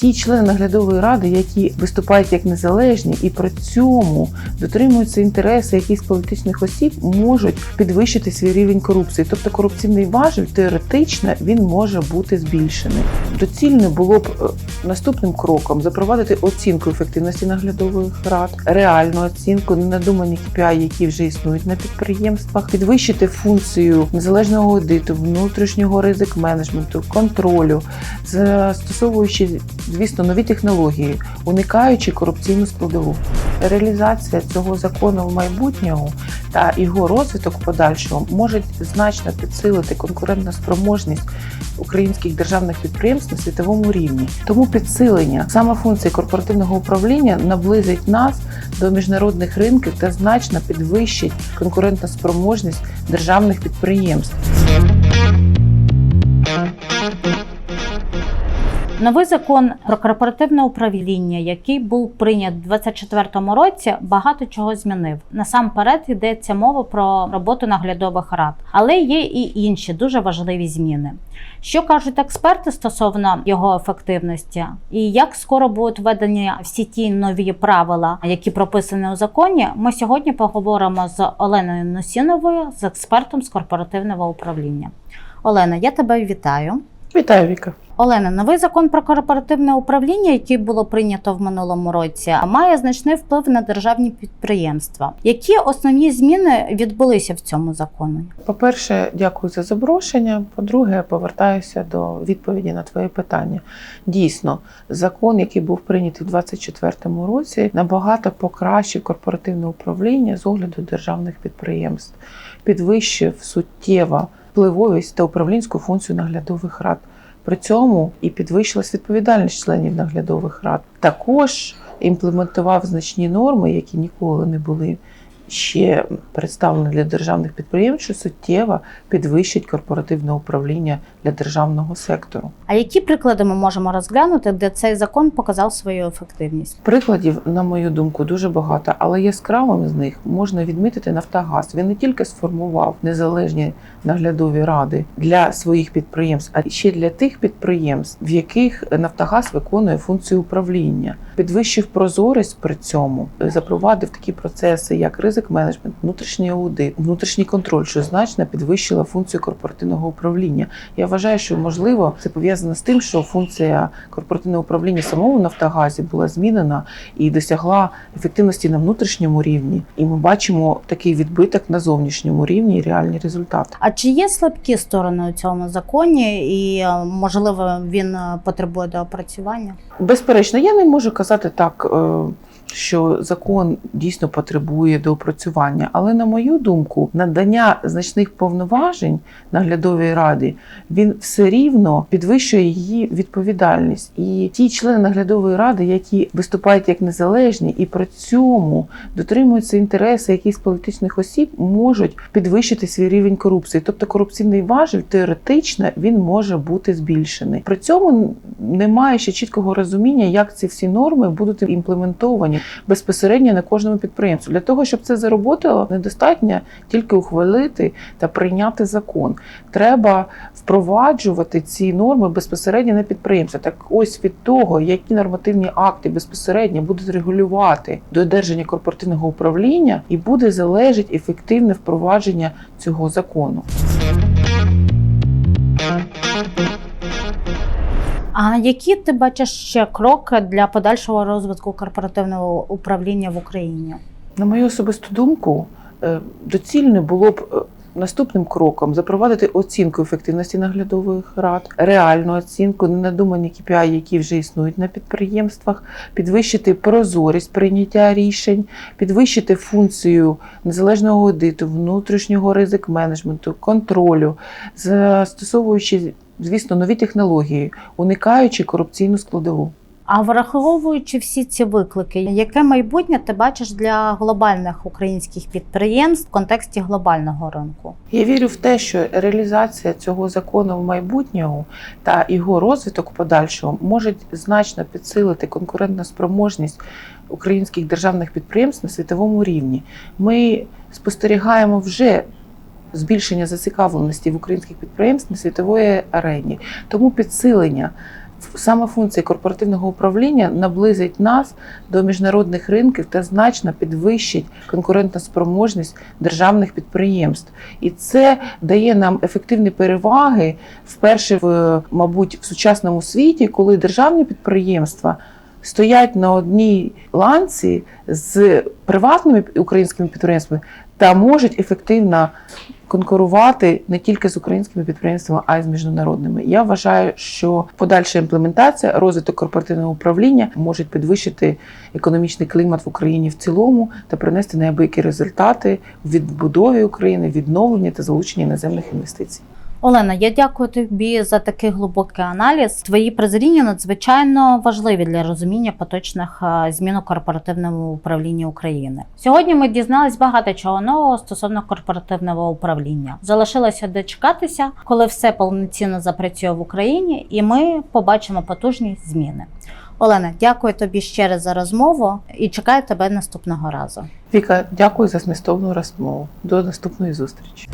Ті члени наглядової ради, які виступають як незалежні і при цьому дотримуються інтереси якихось політичних осіб, можуть підвищити свій рівень корупції. Тобто корупційний важіль теоретично він може бути збільшений. Доцільно було б е, наступним кроком запровадити оцінку ефективності наглядових рад, реальну оцінку, ненадумані KPI, які вже існують на підприємствах, підвищити функцію незалежного аудиту, внутрішнього ризик менеджменту, контролю, застосовуючи, звісно, нові технології, уникаючи корупційну складову. Реалізація цього закону в майбутньому та його розвиток в подальшому можуть значно підсилити конкурентну спроможність українських державних підприємств на світовому рівні. Тому підсилення саме функції корпоративного управління наблизить нас до міжнародних ринків та значно підвищить конкурентну спроможність державних підприємств. Новий закон про корпоративне управління, який був прийнят у 2024 році, багато чого змінив. Насамперед йдеться мова про роботу наглядових рад, але є і інші дуже важливі зміни. Що кажуть експерти стосовно його ефективності, і як скоро будуть введені всі ті нові правила, які прописані у законі, ми сьогодні поговоримо з Оленою Носіновою, з експертом з корпоративного управління. Олена, я тебе вітаю. Вітаю, Віка. Олена, новий закон про корпоративне управління, який було прийнято в минулому році, має значний вплив на державні підприємства. Які основні зміни відбулися в цьому законі? По-перше, дякую за запрошення. По-друге, повертаюся до відповіді на твоє питання. Дійсно, закон, який був прийнятий у 2024 році, набагато покращив корпоративне управління з огляду державних підприємств, підвищив суттєво впливовість та управлінську функцію наглядових рад. При цьому і підвищилась відповідальність членів наглядових рад. Також імплементував значні норми, які ніколи не були ще представлені для державних підприємств, що суттєво підвищить корпоративне управління для державного сектору. А які приклади ми можемо розглянути, де цей закон показав свою ефективність? Прикладів, на мою думку, дуже багато, але яскравим з них можна відмітити Нафтогаз. Він не тільки сформував незалежні наглядові ради для своїх підприємств, а ще для тих підприємств, в яких Нафтогаз виконує функцію управління, підвищив прозорість при цьому, запровадив такі процеси, як ризик менеджмент, внутрішній аудит, внутрішній контроль, що значно підвищила функцію корпоративного управління. Я вважаю, що можливо це пов'язано з тим, що функція корпоративного управління самому Нафтогазі була змінена і досягла ефективності на внутрішньому рівні. І ми бачимо такий відбиток на зовнішньому рівні і реальні результати. А чи є слабкі сторони у цьому законі, і е, можливо він е, потребує доопрацювання? Безперечно, я не можу казати так. Що закон дійсно потребує доопрацювання, але на мою думку, надання значних повноважень наглядовій раді він все рівно підвищує її відповідальність. І ті члени наглядової ради, які виступають як незалежні, і при цьому дотримуються інтереси якихось політичних осіб, можуть підвищити свій рівень корупції. Тобто корупційний важіль теоретично він може бути збільшений. При цьому немає ще чіткого розуміння, як ці всі норми будуть імплементовані безпосередньо на кожному підприємстві. Для того щоб це заработало, недостатньо тільки ухвалити та прийняти закон. Треба впроваджувати ці норми безпосередньо на підприємстві. Так ось від того, які нормативні акти безпосередньо будуть регулювати додержання корпоративного управління, і буде залежить ефективне впровадження цього закону. А які ти бачиш ще кроки для подальшого розвитку корпоративного управління в Україні? На мою особисту думку, доцільне доцільно було б е, наступним кроком запровадити оцінку ефективності наглядових рад, реальну оцінку, ненадумані KPI, які вже існують на підприємствах, підвищити прозорість прийняття рішень, підвищити функцію незалежного аудиту, внутрішнього ризик менеджменту, контролю, застосовуючи, звісно, нові технології, уникаючи корупційну складову. А враховуючи всі ці виклики, яке майбутнє ти бачиш для глобальних українських підприємств в контексті глобального ринку? Я вірю в те, що реалізація цього закону в майбутньому та його розвиток в подальшому можуть значно підсилити конкурентну спроможність українських державних підприємств на світовому рівні. Ми спостерігаємо вже збільшення зацікавленості в українських підприємств на світової арені. Тому підсилення Саме функція корпоративного управління наблизить нас до міжнародних ринків та значно підвищить конкурентоспроможність державних підприємств. І це дає нам ефективні переваги вперше в мабуть в сучасному світі, коли державні підприємства стоять на одній ланці з приватними українськими підприємствами та можуть ефективно конкурувати не тільки з українськими підприємствами, а й з міжнародними. Я вважаю, що подальша імплементація, розвиток корпоративного управління можуть підвищити економічний клімат в Україні в цілому та принести неабиякі результати в відбудові України, відновленні та залученні іноземних інвестицій. Олена, я дякую тобі за такий глибокий аналіз. Твої прозріння надзвичайно важливі для розуміння поточних е, змін у корпоративному управлінні України. Сьогодні ми дізнались багато чого нового стосовно корпоративного управління. Залишилося дочекатися, коли все повноцінно запрацює в Україні, і ми побачимо потужні зміни. Олена, дякую тобі ще раз за розмову і чекаю тебе наступного разу. Віка, дякую за змістовну розмову. До наступної зустрічі.